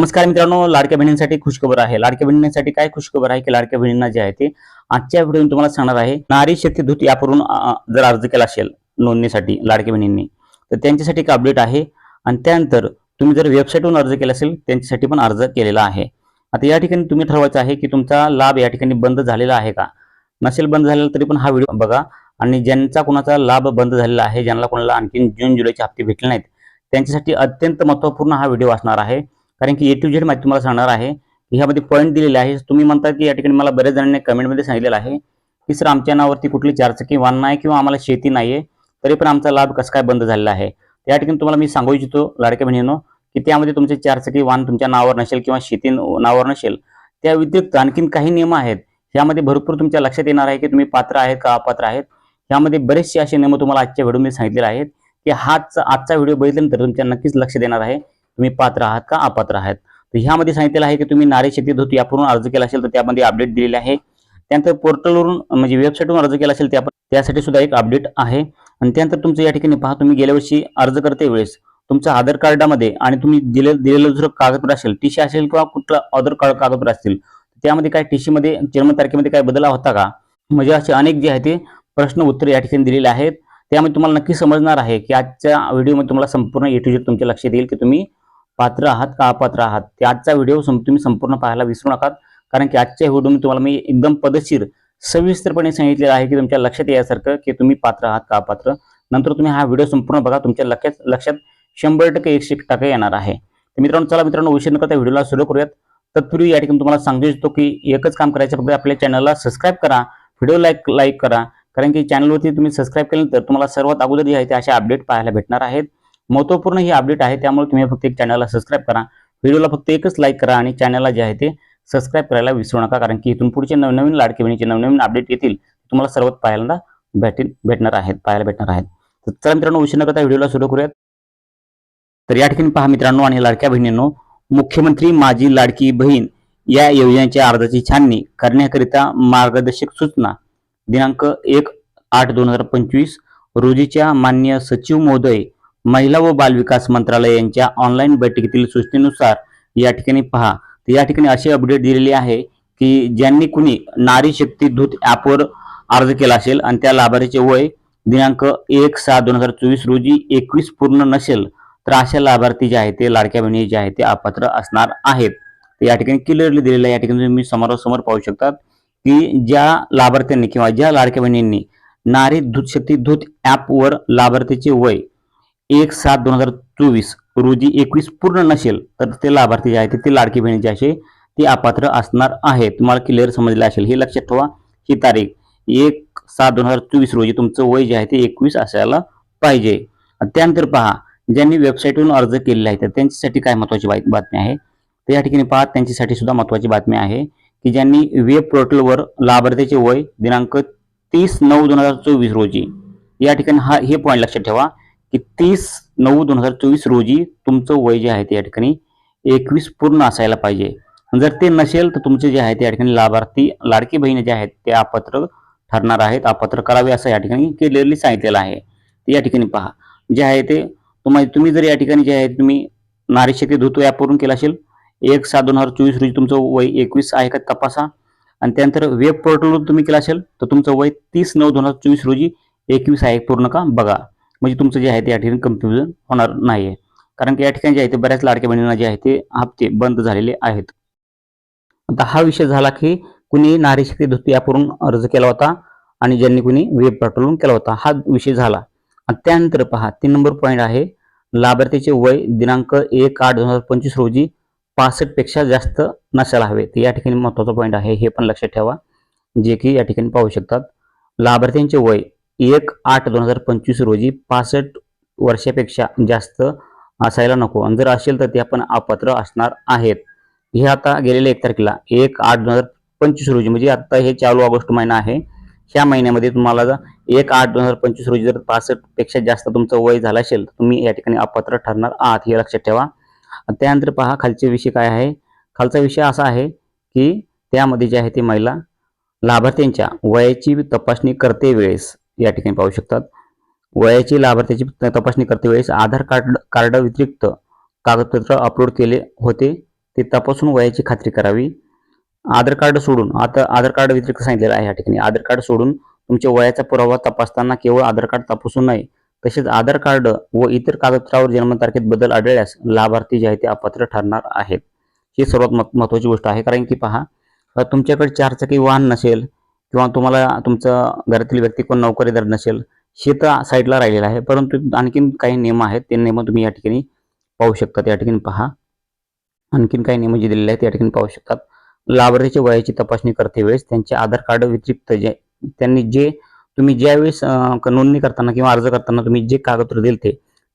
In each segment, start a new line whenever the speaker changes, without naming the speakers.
नमस्कार मित्रांनो लाडक्या बहिणींसाठी खुशखबर आहे. लाडक्या बहिणींसाठी काय खुशखबर आहे की लाडक्या बहिणींना जे आहे ते आजच्या व्हिडिओ तुम्हाला सांगणार आहे नारी शक्ती दूत यावरून जर अर्ज केला असेल नोंदणीसाठी लाडक्या बहिणींनी तर त्यांच्यासाठी एक अपडेट आहे. आणि त्यानंतर तुम्ही जर वेबसाईटवरून अर्ज केला असेल त्यांच्यासाठी पण अर्ज केलेला आहे. आता या ठिकाणी तुम्ही ठरवायचं आहे की तुमचा लाभ या ठिकाणी बंद झालेला आहे का? नसेल बंद झालेला तरी पण हा व्हिडिओ बघा. आणि ज्यांचा कोणाचा लाभ बंद झालेला आहे ज्यांना कोणाला आणखी जून जुलैचे हप्ते भेटले नाहीत त्यांच्यासाठी अत्यंत महत्त्वपूर्ण हा व्हिडिओ असणार आहे. कारण की ए टू झेड माहिती तुम्हाला सांगणार आहे ह्यामध्ये पॉईंट दिलेले आहे. तुम्ही म्हणता की या ठिकाणी मला बऱ्याच जणांनी कमेंटमध्ये सांगितलेलं आहे की सर आमच्या नावावरती कुठली चारचाकी वाहन नाही किंवा आम्हाला शेती नाही आहे तरी पण आमचा लाभ कसं काय बंद झालेला आहे? त्या ठिकाणी तुम्हाला मी सांगू इच्छितो लाडक्या बहिणीनो की त्यामध्ये तुमचे चारचाकी वाहन तुमच्या नावावर नसेल किंवा शेती नावावर नसेल त्या व्यतिरिक्त आणखीन काही नियम आहेत. ह्यामध्ये भरपूर तुमच्या लक्षात येणार आहे की तुम्ही पात्र आहेत का अपात्र आहेत. ह्यामध्ये बरेचसे असे नियम तुम्हाला आजच्या व्हिडिओमध्ये सांगितलेले आहेत की हाच आजचा व्हिडिओ बघितल्यानंतर तुमच्या नक्कीच लक्ष देणार आहे. तुम्ही पात्र आहात का अपात्र आहात? तर ह्यामध्ये सांगितलेलं आहे की तुम्ही नारी शेती धोती यापूर्वी अर्ज केला असेल तर त्यामध्ये अपडेट दिलेले आहे. त्यानंतर पोर्टलवरून म्हणजे वेबसाईटवरून अर्ज केला असेल त्या त्यासाठी सुद्धा एक अपडेट आहे. आणि त्यानंतर तुमचं या ठिकाणी पहा तुम्ही गेल्या वर्षी अर्ज करते वेळेस तुमच्या आधार कार्डामध्ये आणि तुम्ही दिले दिलेलं जर कागदपत्र असेल टी असेल किंवा कुठलं आधार कार्ड कागदपत्र असतील त्यामध्ये काय टी सीमध्ये जन्मतारखेमध्ये काय बदल होता का? म्हणजे असे अनेक जे आहे ते प्रश्न उत्तर या ठिकाणी दिलेले आहेत. त्यामध्ये तुम्हाला नक्की समजणार आहे की आजच्या व्हिडिओमध्ये तुम्हाला संपूर्ण ए टू झेड तुमच्या लक्षात येईल की तुम्ही पात्र आहात का अपात्र आहात? ते आजचा व्हिडिओ तुम्ही संपूर्ण पाहायला विसरू नका कारण की आजच्या व्हिडिओमध्ये तुम्हाला मी एकदम पदशीर सविस्तरपणे सांगितलेलं आहे की तुमच्या लक्षात यासारखं की तुम्ही पात्र आहात का अपात्र. नंतर तुम्ही हा व्हिडिओ संपूर्ण बघा तुमच्या लक्षात लक्षात शंभर टक्के एकशे एक टक्के येणार आहे. तर मित्रांनो चला मित्रांनो उशीर न करता व्हिडिओला सुरू करूयात. तत्पूर्वी या ठिकाणी तुम्हाला सांगू इच्छितो की एकच काम करायचं फक्त आपल्या चॅनलला सबस्क्राईब करा व्हिडिओ लाईक लाईक करा. कारण की चॅनलवरती तुम्ही सबस्क्राईब केल्यानंतर तुम्हाला सर्वात अगोदर जे आहे ते अशा अपडेट पाहायला भेटणार आहेत. महत्त्वपूर्ण ही अपडेट आहे त्यामुळे तुम्ही फक्त एक चॅनलला सबस्क्राईब करा. व्हिडिओला फक्त एकच लाईक करा आणि चॅनलला जे आहे ते सबस्क्राईब करायला विसरू नका कारण की इथून पुढचे नवनवीन लाडके बहिणीचे नवनवीन अपडेट येतील तुम्हाला सर्वात पाहायला भेटेल भेटणार आहेत पाहायला भेटणार आहेत. तर चला मित्रांनो उशीर न करता व्हिडिओला सुरू करूयात. तर या ठिकाणी पहा मित्रांनो आणि लाडक्या बहिणींनो मुख्यमंत्री माझी लाडकी बहीण या योजनेच्या अर्जाची छाननी करण्याकरिता मार्गदर्शक सूचना दिनांक एक आठ दोन हजार पंचवीस रोजीच्या मान्य सचिव महोदय महिला व बालविकास मंत्रालय यांच्या ऑनलाईन बैठकीतील सूचनेनुसार या ठिकाणी पहा. तर या ठिकाणी अशी अपडेट दिलेली आहे की ज्यांनी कुणी नारी शक्ती दूत ॲपवर अर्ज केला असेल आणि त्या लाभार्थीचे वय दिनांक एक सहा दोन हजार चोवीस रोजी एकवीस पूर्ण नसेल तर अशा लाभार्थी जे आहेत ते लाडक्या बहिणी जे आहेत ते अपात्र असणार आहेत. या ठिकाणी क्लिअरली दिलेलं आहे. या ठिकाणी तुम्ही समोरासमोर पाहू शकतात की ज्या लाभार्थ्यांनी किंवा ज्या लाडक्या बहिणींनी नारी दूत शक्ती दूत ॲपवर लाभार्थीचे वय एक सात दोन हजार चोवीस रोजी एकवीस पूर्ण नसेल तर ते लाभार्थी जे आहेत ते लाडकी बहिणी जे असे ते अपात्र असणार आहे तुम्हाला क्लिअर समजले असेल हे लक्षात ठेवा. ही तारीख एक सात दोन हजार चोवीस रोजी तुमचं वय जे आहे ते एकवीस असायला पाहिजे. त्यानंतर पहा ज्यांनी वेबसाईटवरून अर्ज केलेला आहे तर त्यांच्यासाठी काय महत्वाची बातमी आहे? तर या ठिकाणी पहा त्यांच्यासाठी सुद्धा महत्वाची बातमी आहे की ज्यांनी वेब पोर्टलवर लाभार्थीचे वय दिनांक तीस नऊ दोन हजार चोवीस रोजी या ठिकाणी हा हे पॉईंट लक्षात ठेवा. की तीस नऊ दोन हजार चोवीस रोजी तुमचं वय जे आहे ते या ठिकाणी एकवीस पूर्ण असायला पाहिजे. जर ते नसेल तर तुमचे जे आहे ते या ठिकाणी लाभार्थी लाडकी बहिणी जे आहेत ते अपात्र ठरणार आहेत अपात्र करावे असं या ठिकाणी क्लिअरली सांगितलेलं आहे. ते या ठिकाणी पहा. जे आहे ते तुम्हाला तुम्ही जर या ठिकाणी जे आहे तुम्ही नारी शक्ती धुतो ॲपवरून केला असेल एक सात दोन हजार चोवीस रोजी तुमचं वय एकवीस आहे का तपासा. आणि त्यानंतर वेब पोर्टलवर तुम्ही केला असेल तर तुमचं वय तीस नऊ दोन हजार चोवीस रोजी एकवीस आहे पूर्ण का? बघा. म्हणजे तुमचं जे आहे ते या ठिकाणी कन्फ्युजन होणार नाही आहे कारण की या ठिकाणी जे आहे ते बऱ्याच लाडक्या बहिणींना जे आहे ते हप्ते बंद झालेले आहेत. आता हा विषय झाला की कुणी नारी शक्ती धोती ॲपवरून अर्ज केला होता आणि ज्यांनी कुणी वेब पोर्टलवरून केला होता हा विषय झाला. आणि त्यानंतर पहा तीन नंबर पॉईंट आहे लाभार्थीचे वय दिनांक एक आठ दोन हजार पंचवीस रोजी पासष्टपेक्षा जास्त नसायला हवे. तर या ठिकाणी महत्त्वाचा पॉईंट आहे हे पण लक्षात ठेवा जे की या ठिकाणी पाहू शकतात. लाभार्थ्यांचे वय एक आठ दोन हजार पंचवीस रोजी पासष्ट वर्षापेक्षा जास्त असायला नको. आणि जर असेल तर ते आपण अपात्र असणार आहेत. हे आता गेलेल्या एक तारखेला एक आठ दोन हजार पंचवीस रोजी म्हणजे आता हे चालू ऑगस्ट महिना आहे. ह्या महिन्यामध्ये तुम्हाला जर एक आठ दोन हजार पंचवीस रोजी जर पासष्टपेक्षा जास्त तुमचं वय झालं असेल तर तुम्ही या ठिकाणी अपात्र ठरणार आहात हे लक्षात ठेवा. त्यानंतर पहा खालचे विषय काय आहे? खालचा विषय असा आहे की त्यामध्ये जे आहे ते महिला लाभार्थ्यांच्या वयाची तपासणी करते वेळेस. या ठिकाणी पाहू शकतात. वयाची लाभार्थ्याची तपासणी करते वेळेस आधार कार्ड कार्ड व्यतिरिक्त कागदपत्र अपलोड केले होते ते तपासून वयाची खात्री करावी. आधार कार्ड सोडून आता आधार कार्ड व्यतिरिक्त सांगितलेलं आहे या ठिकाणी. आधार कार्ड सोडून तुमच्या वयाचा पुरावा तपासताना केवळ आधार कार्ड तपासू नये तसेच आधार कार्ड व इतर कागदपत्रावर जन्मतारखेत बदल आढळल्यास लाभार्थी जे आहे ते अपात्र ठरणार आहेत. ही सर्वात मह- महत्त्वाची गोष्ट आहे. कारण की पहा तुमच्याकडे चारचाकी वाहन नसेल किंवा तुम्हाला तुमचं घरातील व्यक्ती कोण नोकरीदार नसेल शेत तर साईडला राहिलेलं आहे. परंतु आणखीन काही नियम आहेत ते नियम तुम्ही या ठिकाणी पाहू शकतात या ठिकाणी पहा. आणखीन काही नियम जे दिलेले आहेत या ठिकाणी पाहू शकतात. लाभार्थीच्या वयाची तपासणी करते वेळेस त्यांचे आधार कार्ड व्यतिरिक्त जे त्यांनी जे तुम्ही ज्यावेळेस नोंदणी करताना किंवा अर्ज करताना तुम्ही जे कागदपत्र दिले ते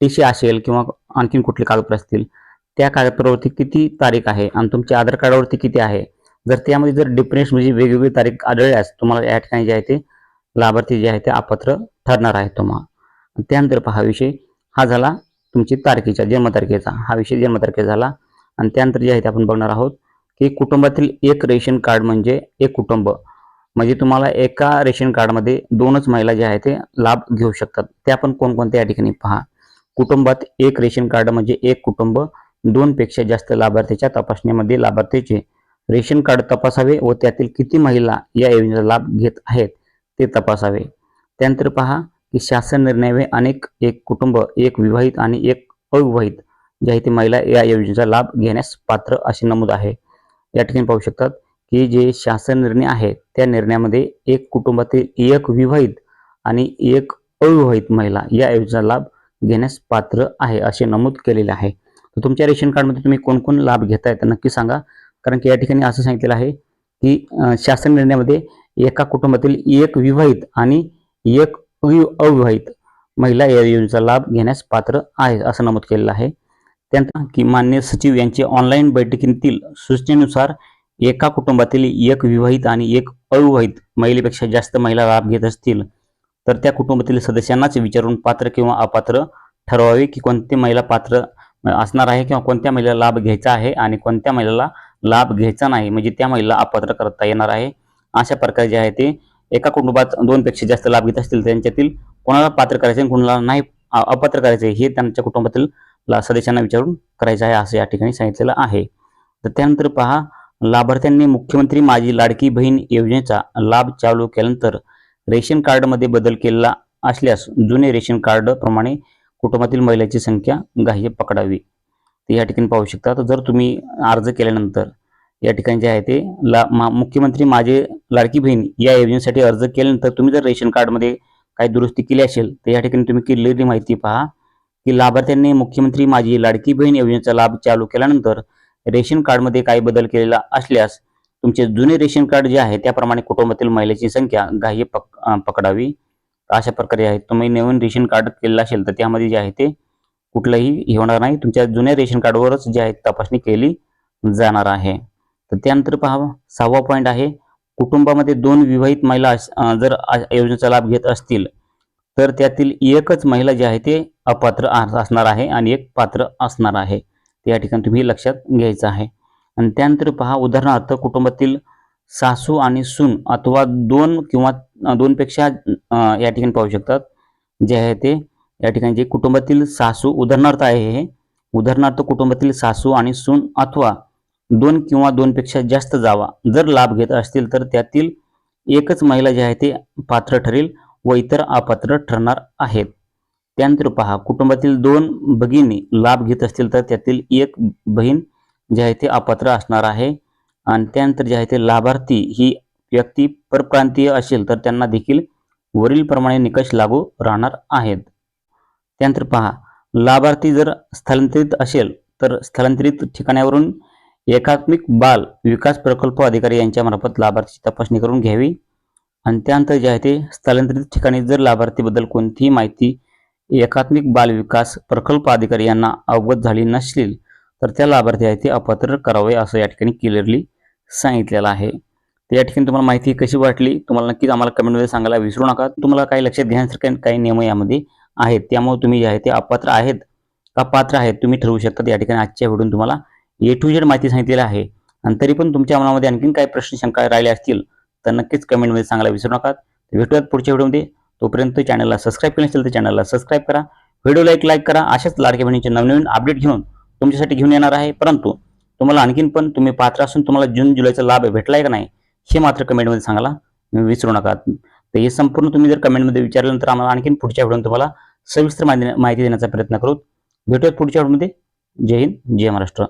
टी असेल किंवा आणखीन कुठले कागदपत्र असतील त्या कागदपत्रावरती किती तारीख आहे आणि तुमच्या आधार कार्डावरती किती आहे जर त्यामध्ये जर डिफरन्स म्हणजे वेगवेगळी तारीख आढळल्यास तुम्हाला या ठिकाणी जे आहे ते लाभार्थी जे आहे ते अपात्र ठरणार आहे तुम्हाला. त्यानंतर पहा विषय हा झाला तुमची तारखेचा जन्मतारखेचा. हा विषय जन्मतारखेचा झाला आणि त्यानंतर जे आहे ते आपण बघणार आहोत की कुटुंबातील एक रेशन कार्ड म्हणजे एक कुटुंब. म्हणजे तुम्हाला एका रेशन कार्डमध्ये दोनच महिला जे आहे ते लाभ घेऊ शकतात. ते आपण कोणकोणत्या या ठिकाणी पहा. कुटुंबात एक रेशन कार्ड म्हणजे एक कुटुंब दोनपेक्षा जास्त लाभार्थीच्या तपासणीमध्ये लाभार्थीचे रेशन कार्ड तपासावे व त्यातील किती महिला या योजनेचा लाभ घेत आहेत ते तपासावे. त्यानंतर पहा की शासन निर्णयावे अनेक एक कुटुंब एक विवाहित आणि एक अविवाहित ज्या इथे महिला या योजनेचा लाभ घेण्यास पात्र असे नमूद आहे. या ठिकाणी पाहू शकतात की जे शासन निर्णय आहे त्या निर्णयामध्ये एक कुटुंबातील एक विवाहित आणि एक अविवाहित महिला या योजनेचा लाभ घेण्यास पात्र आहे असे नमूद केलेले आहे. तर तुमच्या रेशन कार्डमध्ये तुम्ही कोण कोण लाभ घेतायत नक्की सांगा. कारण की या ठिकाणी असं सांगितलेलं आहे की शासन निर्णयामध्ये एका कुटुंबातील एक विवाहित आणि एक अवि- अविवाहित महिला या योजनेचा लाभ घेण्यास पात्र आहे असं नमूद केलेलं आहे. त्यानंतर की मान्य सचिव यांचे ऑनलाईन बैठकीतील सूचनेनुसार एका कुटुंबातील एक विवाहित आणि एक अविवाहित महिलेपेक्षा जास्त महिला लाभ घेत असतील तर त्या कुटुंबातील सदस्यांनाच विचारून पात्र किंवा अपात्र ठरवावे की कोणती महिला पात्र असणार आहे किंवा कोणत्या महिलेला लाभ घ्यायचा आहे आणि कोणत्या महिलेला लाभ घ्यायचा नाही. म्हणजे त्या महिला अपात्र करता येणार आहे. अशा प्रकारे जे आहे ते एका कुटुंबात दोनपेक्षा जास्त लाभ घेत असतील त्यांच्यातील कोणाला पात्र करायचे आणि कोणाला नाही अपात्र करायचे हे त्यांच्या कुटुंबातील सदस्यांना विचारून करायचं आहे असं या ठिकाणी सांगितलेलं आहे. तर त्यानंतर पहा लाभार्थ्यांनी मुख्यमंत्री माझी लाडकी बहीण योजनेचा लाभ चालू केल्यानंतर रेशन कार्डमध्ये बदल केलेला असल्यास जुने रेशन कार्ड प्रमाणे कुटुंबातील महिलांची संख्या ग्राह्य पकडावी. ते या ठिकाणी पाहू शकता. तर जर तुम्ही अर्ज केल्यानंतर या ठिकाणी जे आहे ते ला मा- मुख्यमंत्री माझे लाडकी बहीण या योजनेसाठी अर्ज केल्यानंतर तुम्ही जर रेशन कार्डमध्ये काही दुरुस्ती केली असेल तर या ठिकाणी तुम्ही केलेली माहिती पहा की लाभार्थ्यांनी मुख्यमंत्री माझी लाडकी बहीण योजनेचा लाभ चालू केल्यानंतर रेशन कार्डमध्ये काही बदल केलेला असल्यास तुमचे जुने रेशन कार्ड जे आहे त्याप्रमाणे कुटुंबातील महिलेची संख्या ग्राह्य पक पकडावी. अशा प्रकारे आहे. तुम्ही नवीन रेशन कार्ड केलेलं असेल तर त्यामध्ये जे आहे ते कुठलंही हे होणार नाही. तुमच्या जुन्या रेशन कार्डवरच जे आहे तपासणी केली जाणार आहे. तर त्यानंतर पहा सहावा पॉईंट आहे कुटुंबामध्ये दोन विवाहित महिला जर योजनेचा लाभ घेत असतील तर त्यातील एकच महिला जी आहे ते अपात्र असणार आहे आणि एक पात्र असणार आहे. ते या ठिकाणी तुम्ही लक्षात घ्यायचं आहे. आणि त्यानंतर पहा उदाहरणार्थ कुटुंबातील सासू आणि सून अथवा दोन किंवा दोनपेक्षा या ठिकाणी पाहू शकतात. जे आहे ते या ठिकाणी जे कुटुंबातील सासू उदाहरणार्थ आहे हे उदाहरणार्थ कुटुंबातील सासू आणि सून अथवा दोन किंवा दोनपेक्षा जास्त जावा जर लाभ घेत असतील तर त्यातील एकच महिला जी आहे ते पात्र ठरेल व इतर अपात्र ठरणार आहेत. त्यानंतर पहा कुटुंबातील दोन भगिनी लाभ घेत असतील तर त्यातील एक बहीण जी आहे ते अपात्र असणार आहे आणि त्यानंतर जे आहे ते लाभार्थी ही व्यक्ती परप्रांतीय असेल तर त्यांना देखील वरीलप्रमाणे निकष लागू राहणार आहेत. त्यानंतर पहा लाभार्थी जर स्थलांतरित असेल तर स्थलांतरित ठिकाणावरून एकात्मिक बाल विकास प्रकल्प अधिकारी यांच्या मार्फत लाभार्थीची तपासणी करून घ्यावी. आणि त्यानंतर जे आहे ते स्थलांतरित ठिकाणी जर लाभार्थीबद्दल कोणतीही माहिती एकात्मिक बाल विकास प्रकल्प अधिकारी यांना अवगत झाली नसतील तर त्या लाभार्थी आहे ते अपात्र करावे असं या ठिकाणी क्लिअरली सांगितलेलं आहे. तर या ठिकाणी तुम्हाला माहिती कशी वाटली? तुम्हाला नक्कीच आम्हाला कमेंटमध्ये सांगायला विसरू नका. तुम्हाला काही लक्षात घेण्यासारखे काही नियम यामध्ये आहेत त्यामुळे तुम्ही जे आहे ते अपात्र आहेत का पात्र आहेत तुम्ही ठरवू शकता. या ठिकाणी आजच्या व्हिडिओ तुम्हाला ए टू जेड माहिती सांगितलेली आहे. आणि तरी पण तुमच्या मनामध्ये आणखीन काही प्रश्न शंका राहिले असतील तर नक्कीच कमेंटमध्ये सांगायला विसरू नका. भेटूयात पुढच्या व्हिडिओमध्ये. तोपर्यंत चॅनलला सबस्क्राईब केलं असेल तर चॅनलला सबस्क्राईब करा. व्हिडिओला एक लाईक करा. अशाच लाडके बहिणीचे नवनवीन अपडेट घेऊन तुमच्यासाठी घेऊन येणार आहे. परंतु तुम्हाला आणखीन पण तुम्ही पात्र असून तुम्हाला जून जुलैचा लाभ भेटला आहे का नाही हे मात्र कमेंटमध्ये सांगायला विसरू नका. तर हे संपूर्ण तुम्ही जर कमेंटमध्ये विचारल्यानंतर आम्हाला आणखीन पुढच्या व्हिडिओ तुम्हाला सविस्तर माहिती माहिती देण्याचा प्रयत्न करू. भेटूयात पुढच्या व्हिडिओमध्ये जय हिंद जय महाराष्ट्र.